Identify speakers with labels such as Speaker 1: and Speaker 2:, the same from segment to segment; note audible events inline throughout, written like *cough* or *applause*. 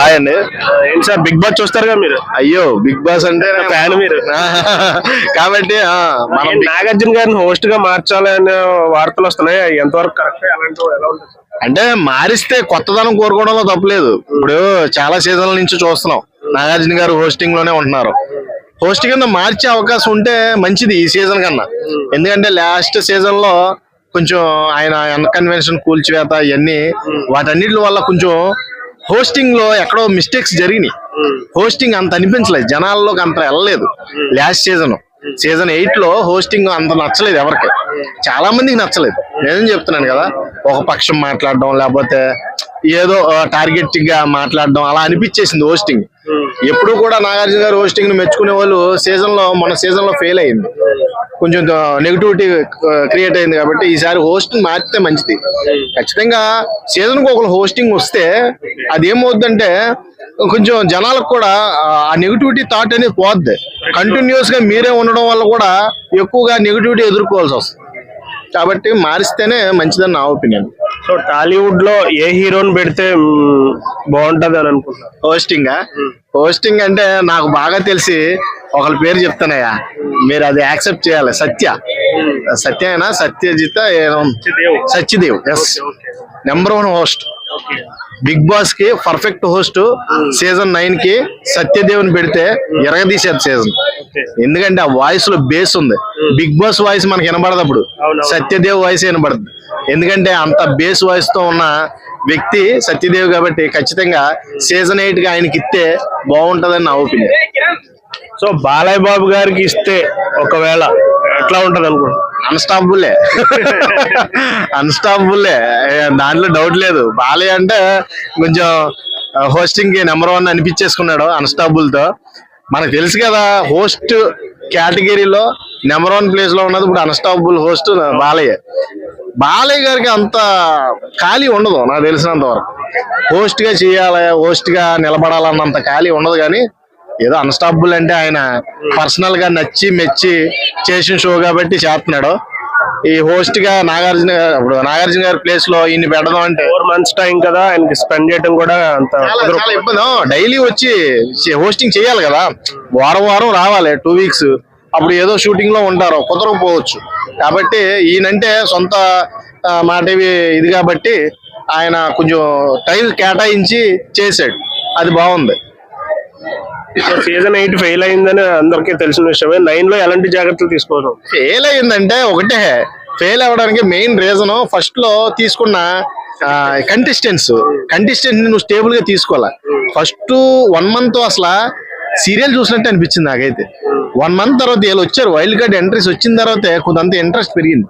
Speaker 1: Hi అండి.
Speaker 2: ఏంటి sir big boss చూస్తారుగా మీరు?
Speaker 1: అయ్యో బిగ్ బాస్ అంటే
Speaker 2: ఫ్యాన్ మీరు. *laughs*
Speaker 1: కాబట్టి మనం
Speaker 2: నాగార్జున గారిని హోస్ట్గా మార్చాలి అనే వార్తలు వస్తున్నాయి. ఎంతవరకు కరెక్ట్ ఎలా ఉంటుంది?
Speaker 1: అంటే మారిస్తే కొత్తదనం కోరుకోవడంలో తప్పలేదు. ఇప్పుడు చాలా సీజన్ల నుంచి చూస్తున్నాం. నాగార్జున గారు హోస్టింగ్లోనే ఉంటున్నారు. హోస్ట్ కింద మార్చే అవకాశం ఉంటే మంచిది ఈ సీజన్ కన్నా. ఎందుకంటే లాస్ట్ సీజన్లో కొంచెం ఆయన అన్కన్వెన్షన్ కూల్చివేత ఇవన్నీ వాటన్నిటి వల్ల కొంచెం హోస్టింగ్లో ఎక్కడో మిస్టేక్స్ జరిగినాయి. హోస్టింగ్ అంత అనిపించలేదు. జనాల్లోకి అంత వెళ్ళలేదు. Last season. సీజన్ ఎయిట్లో హోస్టింగ్ అంత నచ్చలేదు ఎవరికి. చాలా మందికి నచ్చలేదు. నేను చెప్తున్నాను కదా ఒక పక్షం మాట్లాడడం లేకపోతే ఏదో టార్గెట్గా మాట్లాడడం అలా అనిపించేసింది హోస్టింగ్. ఎప్పుడు కూడా నాగార్జున గారు హోస్టింగ్ని మెచ్చుకునే వాళ్ళు సీజన్లో మన సీజన్లో ఫెయిల్ అయింది కొంచెం నెగిటివిటీ క్రియేట్ అయింది కాబట్టి ఈసారి హోస్టింగ్ మార్చితే మంచిది. ఖచ్చితంగా సీజన్కు ఒకరు హోస్టింగ్ వస్తే అది ఏమవుద్దంటే కొంచెం జనాలకు కూడా ఆ నెగిటివిటీ థాట్ అనేది పోద్ది. కంటిన్యూస్గా మీరే ఉండడం వల్ల కూడా ఎక్కువగా నెగిటివిటీ ఎదుర్కోవాల్సి వస్తుంది. కాబట్టి మారిస్తేనే మంచిదని నా ఒపీనియన్
Speaker 2: సో టాలీవుడ్లో ఏ హీరోని పెడితే బాగుంటది అని అనుకుంటున్నారు?
Speaker 1: హోస్టింగ్ హోస్టింగ్ అంటే నాకు బాగా తెలిసి ఒకళ్ళ పేరు చెప్తానయ్యా. మీరు అది యాక్సెప్ట్ చేయాలి. సత్య. సత్య అయినా Satyajit Satyadev. Yes number one host Bigg బాస్కి పర్ఫెక్ట్ హోస్ట్ సీజన్ నైన్కి సత్యదేవ్ని పెడితే ఎరగదీసేది సీజన్ ఎందుకంటే ఆ వాయిస్లో బేస్ ఉంది. బిగ్ బాస్ వాయిస్ మనకి వినబడదు అప్పుడు. సత్యదేవ్ వాయిస్ వినబడుతుంది ఎందుకంటే అంత బేస్ వాయిస్తో ఉన్న వ్యక్తి సత్యదేవ్ కాబట్టి ఖచ్చితంగా సీజన్ ఎయిట్గా ఆయనకి ఇస్తే బాగుంటదని నా ఒపీనియన్
Speaker 2: సో బాలయ్య బాబు గారికి ఇస్తే ఒకవేళ ఎట్లా ఉంటది అనుకుంటున్నారు
Speaker 1: అన్స్టాపుల్లే అన్స్టాపుల్లే దాంట్లో డౌట్ లేదు. బాలయ్య అంటే కొంచెం హోస్టింగ్కి నెంబర్ వన్ అనిపించేసుకున్నాడు అన్స్టాపుల్తో. మనకు తెలుసు కదా హోస్ట్ కేటగిరీలో నెంబర్ వన్ ప్లేస్లో ఉన్నది ఇప్పుడు అన్స్టాపుల్ హోస్ట్ బాలయ్య. బాలయ్య గారికి అంత ఖాళీ ఉండదు నాకు తెలిసినంత వరకు. హోస్ట్గా చేయాలి హోస్ట్గా నిలబడాలన్నంత ఖాళీ ఉండదు కానీ ఏదో అన్స్టాపుల్ అంటే ఆయన పర్సనల్గా నచ్చి మెచ్చి చేసిన షో కాబట్టి చేస్తున్నాడు. ఈ హోస్ట్గా నాగార్జున గారు ఇప్పుడు నాగార్జున గారి ప్లేస్లో ఈయన పెట్టడం అంటే
Speaker 2: ఫోర్ మంత్స్ టైం కదా ఆయనకి స్పెండ్ చేయడం కూడా అంత
Speaker 1: ఇబ్బంది. డైలీ వచ్చి హోస్టింగ్ చేయాలి కదా. వారం వారం రావాలి టూ వీక్స్. అప్పుడు ఏదో షూటింగ్లో ఉంటారు కుదరకపోవచ్చు. కాబట్టి ఈయనంటే సొంత ఆ, మా టీవీ ఇది కాబట్టి ఆయన కొంచెం టైం కేటాయించి చేశాడు. అది బాగుంది.
Speaker 2: సీజన్ ఎయిట్ ఫెయిల్ అయిందని అందరికీ తెలిసిన విషయమే. నైన్లో ఎలాంటి జాగ్రత్తలు తీసుకోవడం?
Speaker 1: ఫెయిల్ అయ్యిందంటే ఒకటే. ఫెయిల్ అవ్వడానికి మెయిన్ రీజన్ ఫస్ట్లో తీసుకున్న కంటెస్టెంట్స్ కంటెస్టెంట్ నువ్వు స్టేబుల్గా తీసుకోవాలి. ఫస్ట్ వన్ మంత్ అసలు సీరియల్ చూసినట్టు అనిపించింది నాకైతే. వన్ మంత్ తర్వాత వీళ్ళు వచ్చారు. వైల్డ్ కార్డ్ ఎంట్రీస్ వచ్చిన తర్వాత కొంత ఇంట్రెస్ట్ పెరిగింది.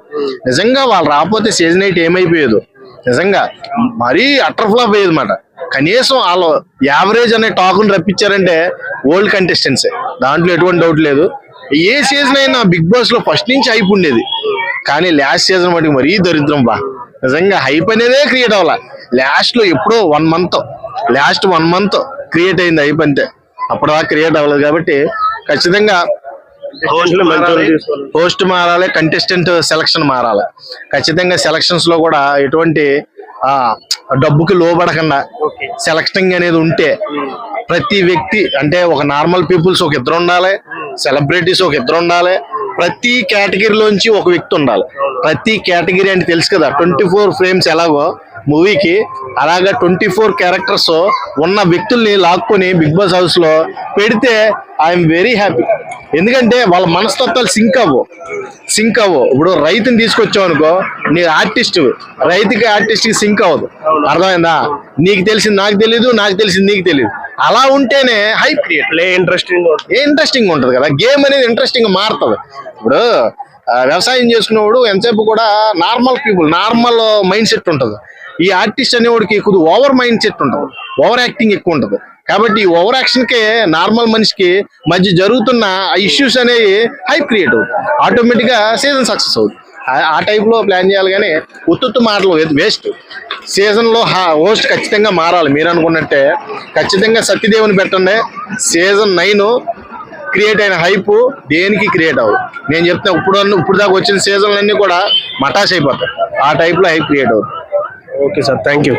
Speaker 1: నిజంగా వాళ్ళు రాకపోతే సీజన్ ఎయిట్ ఏమైపోయేది. నిజంగా మరీ అటర్ఫ్లాప్ అయ్యేది మాట కనీసం వాళ్ళు యావరేజ్ అనే టాకుని రప్పించారంటే ఓల్డ్ కంటెస్టెంట్సే దాంట్లో ఎటువంటి డౌట్ లేదు. ఏ సీజన్ అయినా బిగ్ బాస్లో ఫస్ట్ నుంచి హైప్ ఉండేది. కానీ లాస్ట్ సీజన్ మటుకు మరీ దరిద్రం బా. నిజంగా హైప్ అనేదే క్రియేట్ అవ్వాలి. లాస్ట్లో ఎప్పుడో one month last one month create అయింది హైప్ అంతే. అప్పటిదాకా క్రియేట్ అవ్వలేదు కాబట్టి ఖచ్చితంగా. పోస్ట్ మారాలి. కంటెస్టెంట్ సెలక్షన్ మారాలి ఖచ్చితంగా సెలక్షన్స్లో కూడా ఎటువంటి డబ్బుకి లోబడకుండా సెలక్షనింగ్ అనేది ఉంటే ప్రతి వ్యక్తి అంటే ఒక నార్మల్ పీపుల్స్ ఒక ఇద్దరు ఉండాలి సెలబ్రిటీస్ ఒక ఇద్దరు ఉండాలి ప్రతి కేటగిరీలోంచి ఒక వ్యక్తి ఉండాలి. ప్రతి కేటగిరీ అంటే తెలుసు కదా ట్వంటీ ఫోర్ ఫ్రేమ్స్ ఎలాగో మూవీకి. అలాగా ట్వంటీ ఫోర్ క్యారెక్టర్స్ ఉన్న వ్యక్తుల్ని లాక్కొని బిగ్ బాస్ హౌస్లో పెడితే ఐఎమ్ వెరీ హ్యాపీ. ఎందుకంటే వాళ్ళ మనస్తత్వాలు సింక్ అవ్వవు సింక్ అవ్వవు ఇప్పుడు రైతుని తీసుకొచ్చావు అనుకో నీ ఆర్టిస్ట్ రైతుకి ఆర్టిస్ట్కి సింక్ అవ్వదు. అర్థమైందా? నీకు తెలిసింది నాకు తెలియదు నాకు తెలిసింది నీకు తెలియదు అలా ఉంటేనే
Speaker 2: ప్లే ఇంట్రెస్టింగ్
Speaker 1: ఏ ఇంట్రెస్టింగ్ ఉంటుంది. కదా. గేమ్ అనేది ఇంట్రెస్టింగ్ మారుతుంది. ఇప్పుడు వ్యవసాయం చేసుకునేవాడు ఎంతసేపు కూడా normal people normal mind set ఉంటుంది. ఈ ఆర్టిస్ట్ అనేవాడికి కొద్దిగా ఓవర్ మైండ్ సెట్ ఉంటుంది ఓవర్ యాక్టింగ్ ఎక్కువ ఉంటుంది కాబట్టి ఓవర్ యాక్షన్కే నార్మల్ మనిషికి మధ్య జరుగుతున్న ఇష్యూస్ అనేవి హైప్ క్రియేట్ అవుతుంది ఆటోమేటిక్గా సీజన్ సక్సెస్ అవుతుంది. ఆ- టైప్లో ప్లాన్ చేయాలి కానీ ఉత్తుత్తు మాటలు వేస్ట్. సీజన్లో హోస్ట్ ఖచ్చితంగా మారాలి. మీరు అనుకున్నట్టే ఖచ్చితంగా సత్యదేవుని పెట్టండి. సీజన్ నైన్ క్రియేట్ అయిన హైప్ దేనికి క్రియేట్ అవ్వదు. నేను చెప్తా ఇప్పుడు ఇప్పుడు దాకా వచ్చిన సీజన్లన్నీ కూడా మటాష్ అయిపోతాయి. ఆ టైప్లో హైప్ క్రియేట్ అవుతుంది.
Speaker 2: Okay sir thank you